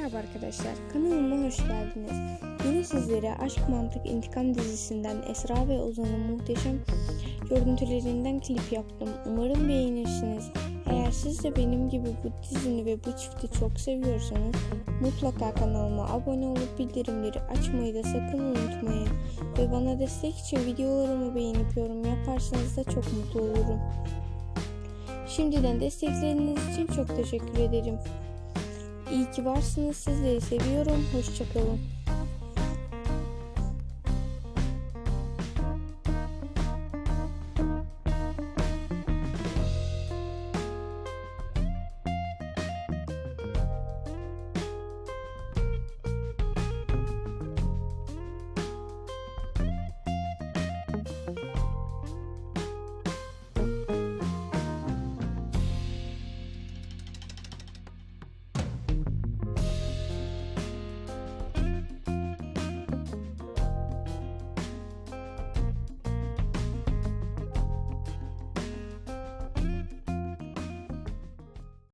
Merhaba arkadaşlar, kanalıma hoş geldiniz. Yine sizlere Aşk Mantık İntikam dizisinden Esra ve Ozan'ın muhteşem görüntülerinden klip yaptım. Umarım beğenirsiniz. Eğer siz de benim gibi bu dizini ve bu çifti çok seviyorsanız mutlaka kanalıma abone olup bildirimleri açmayı da sakın unutmayın. Ve bana destek için videolarımı beğenip yorum yaparsanız da çok mutlu olurum. Şimdiden destekleriniz için çok teşekkür ederim. İyi ki varsınız. Sizleri seviyorum. Hoşçakalın.